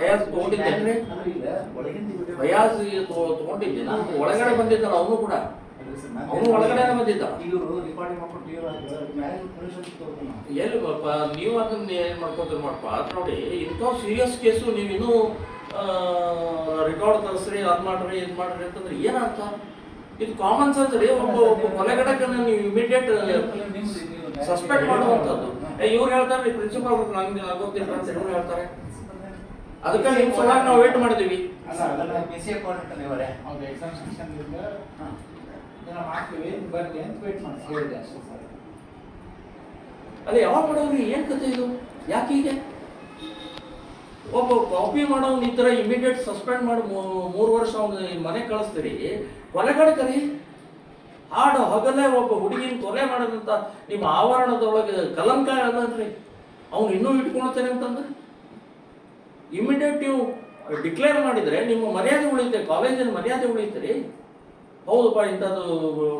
ಫಯಾಜ್ ತಗೊಂಡಿದ್ದೇನೆ ಫಯಾಜ್ ತಗೊಂಡಿದ್ದೆ. ನಾನು ಒಳಗಡೆ ಬಂದಿದ್ದಲ್ಲ ಅವನು ಕೂಡ. ಅವನು ಒಳಗಡೆನೆ ಬಂದಿದ್ದ ಎಲ್ಲಿ ನೀವು ಅದನ್ನ ಏನ್ ಮಾಡ್ಕೊತೀರಿ ಮಾಡಪ್ಪ ಅದು ನೋಡಿ ಇಂಥ ಸೀರಿಯಸ್ ಕೇಸು ನೀವು ಇನ್ನೂ ರೆಕಾರ್ಡ್ ತರಿಸ್ರಿ ಅದ್ ಮಾಡ್ರಿ ಇದು ಮಾಡ್ರಿ ಅಂತಂದ್ರೆ ಏನರ್ಥ? ಇದು ಕಾಮನ್ ಸೆನ್ಸ್ ರೀ ಒಬ್ಬ ಒಬ್ಬ ಕೊಲೆಗಡಕನ್ನ ನೀವು ಇಮಿಡಿಯೇಟ್ ಸಸ್ಪೆಕ್ಟ್ ಮಾಡುವಂಥದ್ದು. ಇವ್ರು ಹೇಳ್ತಾರೆ ಪ್ರಿನ್ಸಿಪಾಲ್ ನಂಗೆ ಗೊತ್ತಿಲ್ಲ ಅಂತ ಇವ್ರು ಹೇಳ್ತಾರೆ. ಅದಕ್ಕೆ ನಿಮ್ಮ ಸಲುವಾಗಿ ನಾವು ವೇಟ್ ಮಾಡಿದೀವಿ ಇವರೇ. ಎಕ್ಸಾಮ್ ಸೆಕ್ಷನ್ ಇಂದ ಬರ್ಲಿ ಅಂತ ವೇಟ್ ಮಾಡಿ ಹೇಳಿದೆ ಅಷ್ಟೇ ಸರ್. ಅದೇ ಯಾವಾಗ ಮಾಡೋದ್ರಿ? ಏನ್ ಕತೆ ಇದು? ಯಾಕೆ ಹೀಗೆ? ಒಬ್ಬ ಕಾಪಿ ಮಾಡೋನ್ ಈ ಥರ ಇಮಿಡಿಯೇಟ್ ಸಸ್ಪೆಂಡ್ ಮಾಡಿ ಮೂರು ವರ್ಷ ಅವ್ನ ಮನೆ ಕಳಿಸ್ತೀರಿ. ಕೊಲೆಗಡಕರಿ ಹಾಡು ಹಗಲೇ ಒಬ್ಬ ಹುಡುಗಿನ ಕೊಲೆ ಮಾಡೋದಂತ ನಿಮ್ಮ ಆವರಣದೊಳಗೆ ಕಲಂಕ ಅದನ್ರಿ ಅವ್ನು ಇನ್ನೂ ಇಟ್ಕೊಳ್ತೇನೆ ಅಂತಂದ್ರೆ? ಇಮಿಡಿಯೇಟ್ ನೀವು ಡಿಕ್ಲೇರ್ ಮಾಡಿದರೆ ನಿಮ್ಮ ಮರ್ಯಾದೆ ಉಳಿಯುತ್ತೆ ಕಾಲೇಜಿನ ಮರ್ಯಾದೆ ಉಳಿಯುತ್ತೆ ಹೌದಪ್ಪ ಇಂಥದ್ದು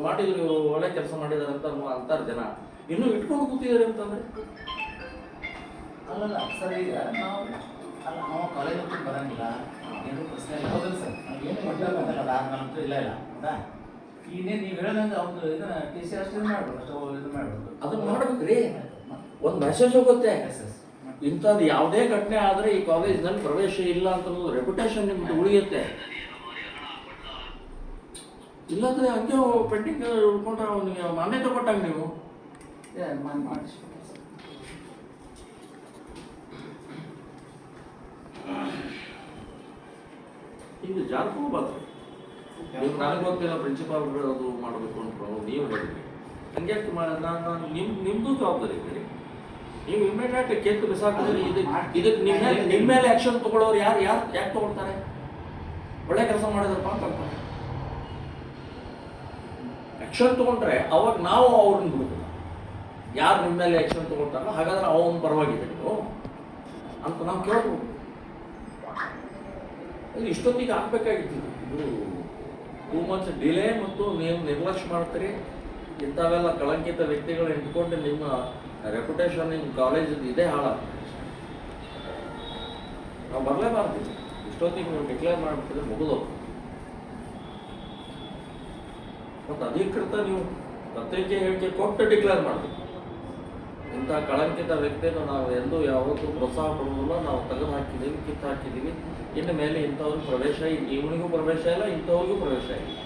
ಮಾಡಿದ್ರು ಒಳ್ಳೆ ಕೆಲಸ ಮಾಡಿದಾರೆ ಅಂತ ಅಂತಾರೆ ಜನ. ಇನ್ನೂ ಇಟ್ಕೊಂಡು ಕೂತಿದ್ದಾರೆ ಅಂತಂದ್ರೆ? ಅಲ್ಲಲ್ಲ ಸರ್ ಈಗ ನಾವು ಅಲ್ಲ ನಾವು ಕಾಲೇಜ್ ಹತ್ರ ಬರೋಂಗಿಲ್ಲ. ಏನು ಪ್ರಶ್ನೆ ಇಲ್ಲ. ಹೌದಲ್ಲ ಸರ್? ಏನು ಮಾತಾಡಲ್ಲ ನಮ್ಮಂತೂ ಇಲ್ಲ ಇಲ್ಲ. ಹೌದಾ? ಈನೇ ನೀವು ಹೇಳ್ದಂಗೆ ಅವ್ನು ಇದನ್ನ ಟಿ ಸಿ ಅಷ್ಟೇ ಮಾಡ್ಬೋದು ಅಷ್ಟು ಇದು ಮಾಡ್ಬೋದು. ಅದನ್ನ ಮಾಡ್ಬೇಕ್ರಿ. ಒಂದು ಮೆಸೇಜ್ ಹೋಗುತ್ತೆ. ಇಂಥದ್ದು ಯಾವುದೇ ಘಟನೆ ಆದರೆ ಈ ಕಾಲೇಜಿನಲ್ಲಿ ಪ್ರವೇಶ ಇಲ್ಲ ಅಂತ ರೆಪ್ಯುಟೇಷನ್ ನಿಮ್ದು ಉಳಿಯುತ್ತೆ. ಇಲ್ಲಾಂದ್ರೆ ಹಂಗೆ ಪೆಂಡಿಂಗ್ ಉಳ್ಕೊಂಡ್ರೆ ಅವನಿಗೆ ಮಾನ್ಯತೆ ಕೊಟ್ಟಂಗೆ ನೀವು. ಹಿಂಗೆ ಜಾರ್ಕೋಬಾರ್ದು ನೀವು ನನಗೆ ಗೊತ್ತಿಲ್ಲ ಪ್ರಿನ್ಸಿಪಾಲ್ ಅದು ಮಾಡಬೇಕು ಅಂತ ನೀವು ಹೇಳಿದ್ರಿ ಹಂಗೆ ನಾನು ನಿಮ್ಮ ನಿಮ್ಮದು ಜವಾಬ್ದಾರಿ ಇದೆ ನೀವು ಇಮಿಡಿಯೇಟ್ ಕೇಕ್ ಬಿಸಾಕಿದ್ರೆ? ಇದು ಇದಕ್ಕೆ ನಿಮ್ಮ ಮೇಲೆ ನಿಮ್ಮ ಮೇಲೆ ಆಕ್ಷನ್ ತೊಗೊಳ್ಳೋರು ಯಾರು ಯಾರು ಯಾಕೆ ತಗೊಳ್ತಾರೆ? ಒಳ್ಳೆ ಕೆಲಸ ಮಾಡಿದ್ರಪ್ಪ ಅಂತ ಅಂತಾರೆ. ಆಕ್ಷನ್ ತಗೊಂಡ್ರೆ ಅವಾಗ ನಾವು ಅವ್ರನ್ನ ಬಿಡೋದಿಲ್ಲ. ಯಾರು ನಿಮ್ಮ ಮೇಲೆ ಆಕ್ಷನ್ ತೊಗೊಳ್ತಾರೋ ಹಾಗಾದ್ರೆ ಅವನ ಪರವಾಗಿದೆ ನೀವು ಅಂತ ನಾವು ಕೇಳ್ಬೋದು. ಅದು ಇಷ್ಟೊತ್ತಿಗೆ ಆಗ್ಬೇಕಾಗಿತ್ತು. ಇದು ಟೂ ಮಚ್ ಡಿಲೇ ಮತ್ತು ನೀವು ನಿರ್ಲಕ್ಷ್ಯ ಮಾಡ್ತೀರಿ. ಇಂಥವೆಲ್ಲ ಕಳಂಕಿತ ವ್ಯಕ್ತಿಗಳು ಇಟ್ಕೊಂಡು ನಿಮ್ಮ ರೆಪ್ಯುಟೇಷನ್ ನಿಮ್ಮ ಕಾಲೇಜ್ ಇದೇ ಹಾಳ ನಾವು ಬರಲೇಬಾರ್ದು ಇಷ್ಟೊತ್ತಿಗೆ ನೀವು ಡಿಕ್ಲೇರ್ ಮಾಡಿಬಿಟ್ಟಿದ್ರೆ ಮುಗಿದು ಮತ್ತು ಅಧಿಕೃತ ನೀವು ಪತ್ರಿಕೆ ಹೇಳಿಕೆ ಕೊಟ್ಟು ಡಿಕ್ಲೇರ್ ಮಾಡಬೇಕು. ಇಂಥ ಕಳಂಕಿತ ವ್ಯಕ್ತಿಯನ್ನು ನಾವು ಎಂದೂ ಯಾವತ್ತೂ ಪ್ರೋತ್ಸಾಹ ಕೊಡುವುದಿಲ್ಲ. ನಾವು ತೆಗೆದು ಹಾಕಿದ್ದೀವಿ, ಕಿತ್ತು ಹಾಕಿದ್ದೀವಿ. ಇನ್ನು ಮೇಲೆ ಇಂಥವ್ರಿಗೆ ಪ್ರವೇಶ ಇವನಿಗೂ ಪ್ರವೇಶ ಇಲ್ಲ, ಇಂಥವ್ರಿಗೂ ಪ್ರವೇಶ ಇಲ್ಲ.